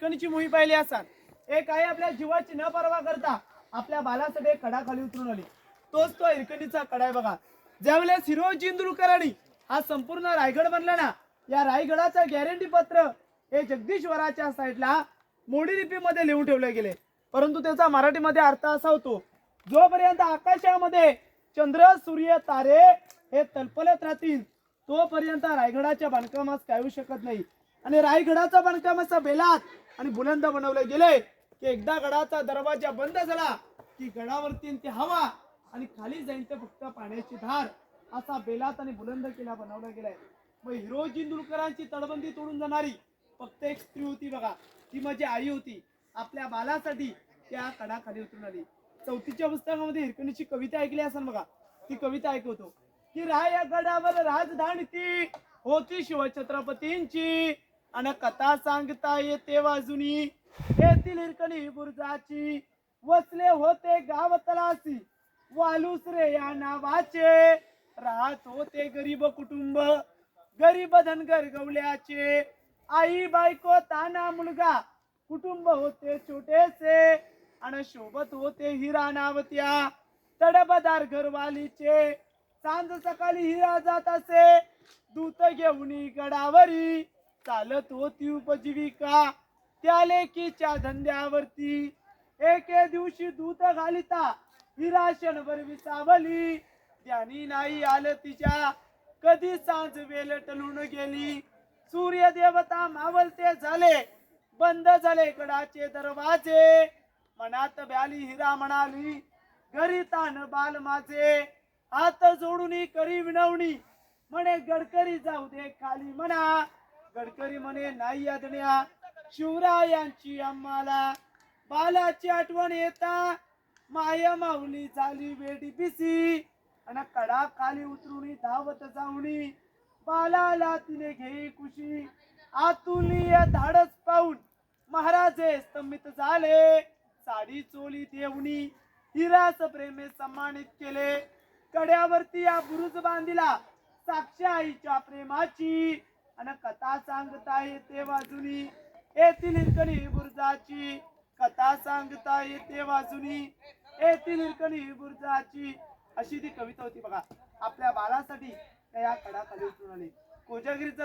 हिरकणीची मुही पाहिली असाल. एक आई आपल्या जीवाची न परवा करता आपल्या बालासाठी एक कडा खाली उतरून आली. तोच तो हिरकणीचा कडा आहे बघा. ज्यावेळेस हिरो इंदुरकरांनी हा संपूर्ण रायगड बनला ना या रायगडाचं गॅरंटी पत्र हे जगदीश्वराच्या साईडला मोडी लिपीमध्ये लिहून ठेवले गेले. परंतु त्याचा मराठीमध्ये अर्थ असा होतो जोपर्यंत आकाशामध्ये चंद्र सूर्य तारे हे तलपलत राहतील तोपर्यंत रायगडाच्या बांधकामास काय शकत नाही. आणि रायगडाचा बांधकाम असा बेलात आणि बुलंद बनवले गेले की एकदा गडाचा दरवाजा बंद झाला की गडावरती ती हवा आणि खाली जाईन ते फक्त पाण्याची धार असा बेलात आणि बुलंद किल्ला बनवला गेलाय. मग हिरोजी इंदुरकरांची तडबंदी तोडून जाणारी फक्त एक स्त्री होती बघा. ती माझी आई होती. आपल्या बालासाठी त्या कडाखाली उतरून आली. चौथीच्या पुस्तकामध्ये हिरकणीची कविता ऐकली असाल बघा. ती कविता ऐकवतो. की राय गडावर राजधानी ती होती शिवछत्रपतींची. आणि कथा सांगता येते वाजुनी. येथील हिरकणी बुर्जाची वसले होते गाव तलासी वालुसरे या नावाचे. राहत होते गरीब कुटुंब गरीब धनगर गवल्याचे आई बायको ताना मुलगा कुटुंब होते छोटेसे. आणि सोबत होते हिरा नावत्या तडबदार घरवालीचे. सांज सकाळी हिरा जात असे दूत घेऊन गडावरी. चालत होती उपजीविका त्या लेकीच्या धंद्यावरती. एके दिवशी दूत घालिता हिरा क्षणभर विसावली. त्यानी नाही आलं तिच्या कधी सांज वेल टलून गेली. सूर्य देवता मावलते झाले बंद झाले गडाचे दरवाजे. मनात ब्याली हिरा म्हणाली घरी तान बाल माझे हात जोडून करी विनवणी. म्हणे गडकरी जाऊ दे खाली म्हणा. गडकरी म्हणे नाही आदण्या शिवरायांची आम्हाला बालाची आठवण येता. माया माऊली झाली वेडी बिसी आणि कडा खाली उतरून धावत जाऊनी. बालाला तिने घे कुशी आतुलीय धाडस पाहून. महाराजे स्तंभित झाले साडी चोली देवणी हिरास प्रेमे सन्मानित केले. कड्यावरती या बुरुज बांधिला साक्ष आईच्या प्रेमाची. आणि कथा सांगता येते वाजुनी. येथील हिरकणी बुरुजाची कथा सांगता येते वाजुनी. येथील हिरकणी बुरुजाची. अशी ती कविता होती बघा. आपल्या बाळासाठी त्या या कडाखाली उतरून आली कोजागिरीचा